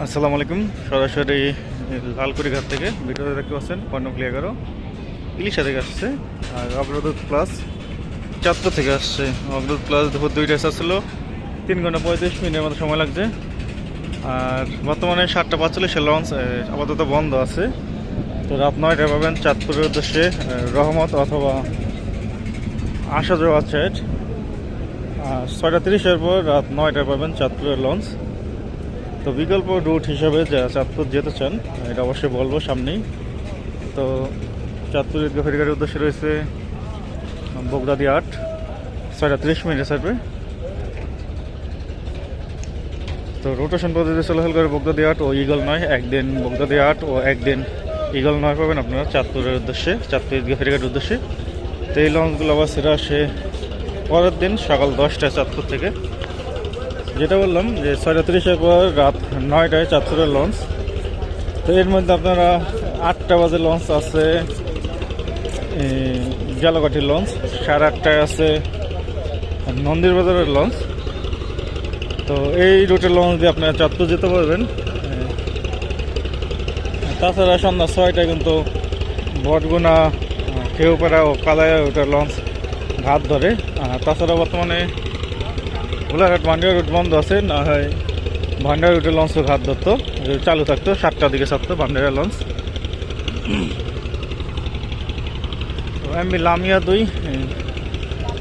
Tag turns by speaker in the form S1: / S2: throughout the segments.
S1: আসসালামু আলাইকুম। সরাসরি লালকুড়ি ঘাট থেকে ভিডিওতে দেখতে পাচ্ছেন কর্ণফুলি এগারো। ইলিশা থেকে আসছে আর অগ্রদূত প্লাস চাঁদপুর থেকে আসছে। অগ্রদূত প্লাস দুপুর দুইটা আসছিল তিন ঘণ্টা পঁয়ত্রিশ মিনিটের মতো সময় লাগছে। আর বর্তমানে সাতটা পাঁচচল্লিশে লঞ্চ আপাতত বন্ধ আছে। তো রাত নয়টায় পাবেন চাঁদপুরের উদ্দেশ্যে রহমত অথবা আসা যাওয়া আর ছয়টা তিরিশের পর রাত নয়টায় পাবেন চাঁদপুরের লঞ্চ তো বিকল্প রুট হিসাবে যা চাঁদপুর যেতে চান, এটা অবশ্যই বলব সামনেই। তো চাঁদপুর ঈদগাহ ফেরিঘাটের উদ্দেশ্যে রয়েছে বগদাদি আট। ছয়টা তিরিশ মিনিটে ছাড়বে তো রোটেশন পদ্ধতি চলাচল করে বগদাদি আট ও ইগল নয়, একদিন বগদাদি আট ও একদিন ইগল নয় পাবেন আপনারা চাঁদপুরের উদ্দেশ্যে, চাঁদপুর ঈদগাহ ফেরিঘাটের উদ্দেশ্যে। তো এই লঞ্চগুলো আবার সেটা আসে পরের দিন সকাল দশটায় চাঁদপুর থেকে। যেটা বললাম যে ছয়টা তিরিশের পর রাত নয়টায় চাঁদপুরের লঞ্চ। তো এর মধ্যে আপনারা আটটা বাজে লঞ্চ আছে জালাকাঠির লঞ্চ, সাড়ে আটটায় আছে নন্দির বাজারের লঞ্চ। তো এই রুটের লঞ্চ দিয়ে আপনারা চাঁদপুর যেতে পারবেন। তাছাড়া সন্ধ্যা ছয়টায় কিন্তু বটগুনা কেউপাড়া ও কালায়া রুটের লঞ্চ ঘাট ধরে। আর তাছাড়া বর্তমানে গোলাঘাট ভান্ডিয়া রুট বন্ধ আছে, না হয় ভান্ডার রুটের লঞ্চ ঘাট ধরতো চালু থাকতো, সাতটার দিকে ছাড়তো ভান্ডারা লঞ্চ তো এমনি লামিয়া দুই,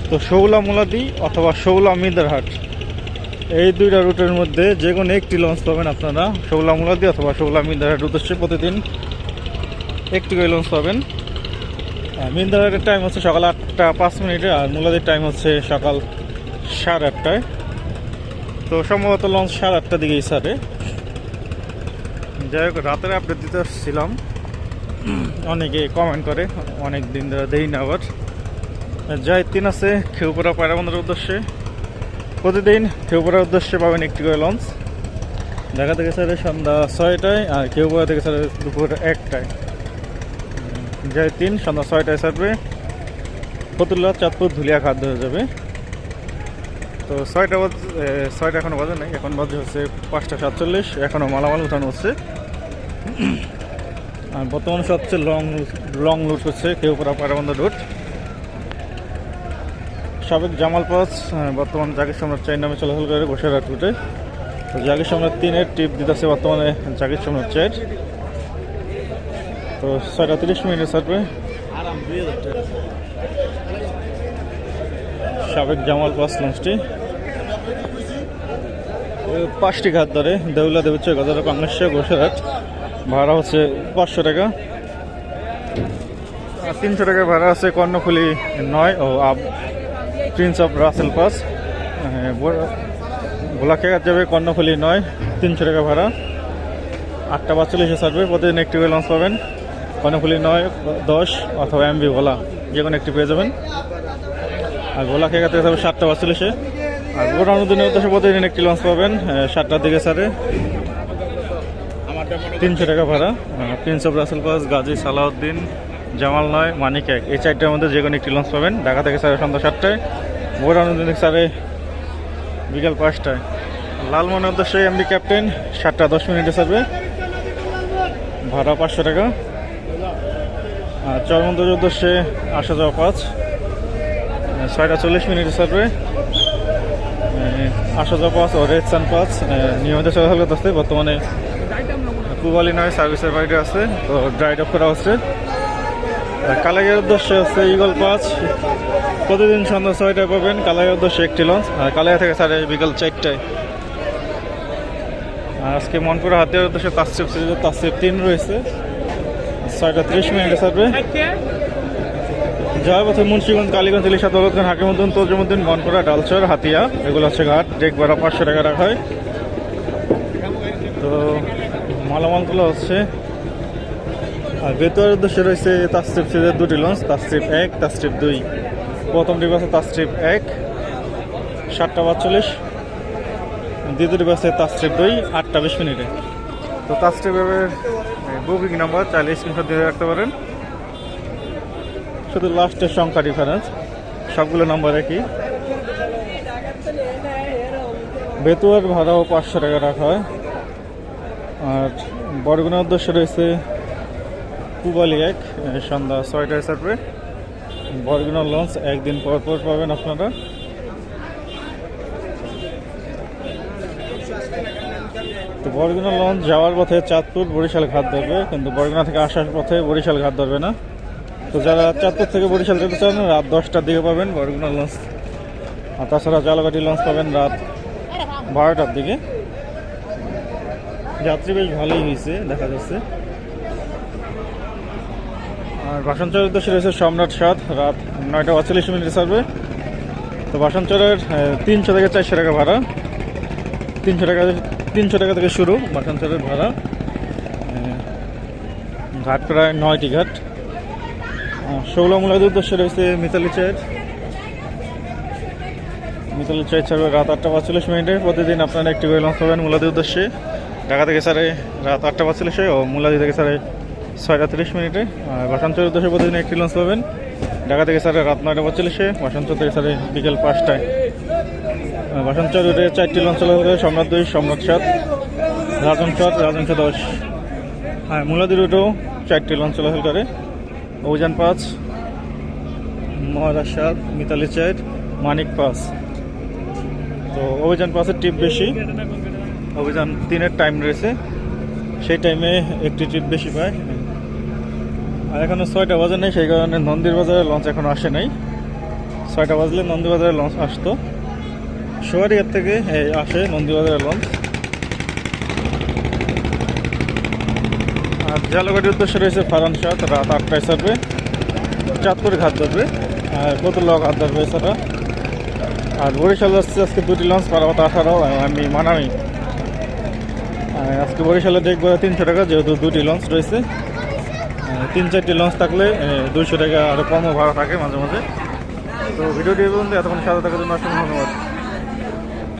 S1: তো শৌলা মুলাদি অথবা শৌলা মিদারহাট এই দুইটা রুটের মধ্যে যে কোনো একটি লঞ্চ পাবেন আপনারা, শৌলা মুলাদি অথবা শৌলা মিদারহাট উদ্দেশ্যে প্রতিদিন একটি করে লঞ্চ পাবেন। মিন্দারহাটের টাইম হচ্ছে সকাল আটটা পাঁচ মিনিটে, আর মুলাদির টাইম হচ্ছে সকাল সাড়ে আটটায়। তো সম্ভবত লঞ্চ সাড়ে আটটার দিকেই সারে যাই হোক, রাতের আপডেট দিতে আসছিলাম। অনেকে কমেন্ট করে, অনেক দিন ধরে দেই না আবার। যাই, তিন আছে খেউপুরা পায়রাবন্দের উদ্দেশ্যে। প্রতিদিন খেউপুরার উদ্দেশ্যে পাবেন একটি করে লঞ্চ ঢাকা থেকে সারে সন্ধ্যা ছয়টায় আর খেউপুরা থেকে সারে দুপুর একটায়। যাই, তিন, সন্ধ্যা ছয়টায় সারবে ফতুল্লা, চাঁদপুর ধুলিয়া খাদ্য হয়ে যাবে। তো ছয়টা বাজ ছয়টা এখনও বাজে নাই, এখন বাজে হচ্ছে পাঁচটা সাতচল্লিশ এখনও মালামাল উঠানো হচ্ছে। আর বর্তমানে সবচেয়ে লং লং রুট হচ্ছে কেউপাড়া পায়রাবন্ধা রুট সাবেক জামাল পাস বর্তমান জাকির সম্রাট চাই নামে চলাচল করে গোসারহাট রুটে। তো জাকির সম্রাট তিনের টিপ দিতেছে বর্তমানে জাকির সম্রাট চার তো ছয়টা তিরিশ মিনিটে ছাড়বে। সাবেক জামাল পাস লঞ্চটি পাঁচটি ঘাট ধরে দেউলা দেবুচ্ছে গজারা কাংলেশ্বর গোসারহাট ভাড়া হচ্ছে পাঁচশো টাকা। আর তিনশো টাকা ভাড়া আছে কর্ণফুলি নয় ও আপ প্রিন্স অফ রাসেল পাস। গোলাখেঘাট যাবে কর্ণফুলি নয়, তিনশো টাকা ভাড়া। আটটা পাঁচচল্লিশে ছাড়বে, প্রতিদিন একটি করে লঞ্চ পাবেন। কর্ণফুলি নয়, দশ অথবা এমবি ভোলা যে কোনো একটি পেয়ে যাবেন। আর গোলা খেয়ে থেকে সাতটা পাঁচচল্লিশে। আর গোটা নদীর উদ্দেশ্যে প্রতিদিন একটি লঞ্চ পাবেন সাতটার দিকে সারে তিনশো টাকা ভাড়া প্রিন্স অফ রাসেল পাস গাজী সালাউদ্দিন, জামাল নয়, মানিক এক। এই চারটার মধ্যে যে কোনো একটি লঞ্চ পাবেন। ঢাকা থেকে সাড়ে সন্ধ্যা সাতটায় গোটা নদী থেকে সাড়ে বিকাল পাঁচটায়। লালমনের উদ্দেশ্যে এমডি ক্যাপ্টেন সাতটা দশ মিনিটে সারবে ভাড়া পাঁচশো টাকা। আর চরমন্দের উদ্দেশ্যে আসা যাওয়া পাঁচ। ছয়টা চল্লিশ মিনিটে আসা যাওয়া পাঁচ ও রেড সান পাঁচ। নিয়মিত চলাচল করতেছে বর্তমানে পুবালি নয়, সার্ভিসের বাইরে আছে, তো ড্রাইড অফ করা হচ্ছে। কালাগের উদ্দেশ্যে হচ্ছে ইগল পাঁচ। প্রতিদিন সন্ধ্যা ছয়টায় পাবেন কালাগের উদ্দেশ্যে একটি লঞ্চ আর কালাগা থেকে সাড়ে বিকাল চারটায়। আজকে মনপুরা হাতিয়ার উদ্দেশ্যে তাসিফ তাসিফ তিন রয়েছে। ছয়টা তিরিশ মিনিটে সারবে জয় পথে মুন্সিগঞ্জ, কালীগঞ্জ, ইলিশা, দৌলতগঞ্জ, হাকিমুদ্দিন তজুমুদ্দিন বনপুরা ডালচর, হাতিয়া, এগুলো হচ্ছে ঘাট। ডেক ভাড়া পাঁচশো টাকা রাখা হয়। তো মালামালগুলো হচ্ছে। আর বেতুয়ার উদ্দেশ্যে রয়েছে তাস্ট্রিপ সিজের দুটি লঞ্চ তাস্ট্রিপ এক তাস্ট্রিপ দুই। প্রথম ডিপ আছে তাস্ট্রিপ এক, সাতটা পাঁচচল্লিশ দ্বিতীয় ডিপ আছে তাস্ট্রিপ দুই, আটটা বিশ মিনিটে। তো তাস্ট্রিপের বুকিং নাম্বার চাইলে স্ক্রিনশট দিয়ে রাখতে পারেন। শুধু লাস্টের সংখ্যা ডিফারেন্স সবগুলো নাম্বার একই। বেতুয়ার ভাড়াও পাঁচশো টাকা রাখা হয়। আর বরগুনার উদ্দেশ্য রয়েছে পুবালি এক সন্ধ্যা ছয়টায় ছাড়বে। বরগুনার লঞ্চ একদিন পর পর পাবেন আপনারা। তো বরগুনা লঞ্চ যাওয়ার পথে চাঁদপুর বরিশাল ঘাট ধরবে, কিন্তু বরগুনা থেকে আসার পথে বরিশাল ঘাট ধরবে না। তো যারা চাঁদপুর থেকে বরিশাল যেতে চান, রাত দশটার দিকে পাবেন বরগুনা লঞ্চ। আর তাছাড়া জালগাটি লঞ্চ পাবেন রাত বারোটার দিকে। যাত্রী বেশ ভালোই হয়েছে, দেখা যাচ্ছে। আর বাসনচরের উদ্দেশ্যে রয়েছে সম্রাট সাত রাত নয়টা পঁয়তাল্লিশ মিনিটে ছাড়বে। তো বাসনচরের তিনশো থেকে চারশো টাকা ভাড়া। তিনশো টাকা তিনশো টাকা থেকে শুরু বাসনচরের ভাড়া। ঘাট প্রায় নয়টি ঘাট। ষোলো মূলাদের উদ্দেশ্যে রয়েছে মিতালি চায়ের মিতালি চায়ের ছাড়বে রাত আটটা পাঁচচল্লিশ মিনিটে। প্রতিদিন আপনারা একটি করে লঞ্চ পাবেন মূলাদের উদ্দেশ্যে। ঢাকা থেকে সাড়ে রাত আটটা পাঁচচল্লিশে ও মুলাদি থেকে সাড়ে ছয়টা তিরিশ মিনিটে। আর বাসাঞ্চর উদ্দেশ্যে প্রতিদিন একটি লঞ্চ পাবেন। ঢাকা থেকে সাড়ে রাত নয়টা পঁয়তাল্লিশে বাসাঞ্চর থেকে সাড়ে বিকেল পাঁচটায়। আর বাসাঞ্চর রুটে চারটি লঞ্চ চলাচল সম্রাট দুই, সম্রাট সাত, রাজন সাত, রাজন দশ। হ্যাঁ মুলাদি রুটেও চারটি লঞ্চ চলাচল করে। অভিযান পাঁচ, মহারাষ্ট্র মিতালি চার, মানিক পাঁচ। তো অভিযান পাঁচের টিপ বেশি। অভিযান তিনের টাইম রয়েছে। সেই টাইমে একটি ট্রিপ বেশি পায়। আর এখনও ছয়টা বাজে নেই, সেই কারণে নন্দীর বাজারে লঞ্চ এখনও আসে নাই। ছয়টা বাজলে নন্দী বাজারে লঞ্চ আসতো। সোয়ারিয়ার থেকে আসে নন্দী বাজারের লঞ্চ আর জালগাড়ির উদ্দেশ্যে রয়েছে ফারান সাত রাত আটটায় ছাড়বে চাঁদপুর ঘাট ধরবে, আর কতলক ঘাট ধরবে এছাড়া আর বরিশাল যাচ্ছে আজকে দুটি লঞ্চ পারাবত আঠারো আমি মানামি। আজকে বরিশালে দেখব তিনশো টাকা, যেহেতু দুটি লঞ্চ রয়েছে। তিন চারটি লঞ্চ থাকলে দুইশো টাকা আরও কমও ভাড়া থাকে মাঝে মাঝে। তো ভিডিওটি পর্যন্ত, এতক্ষণ সাথে থাকার জন্য অসংখ্য ধন্যবাদ।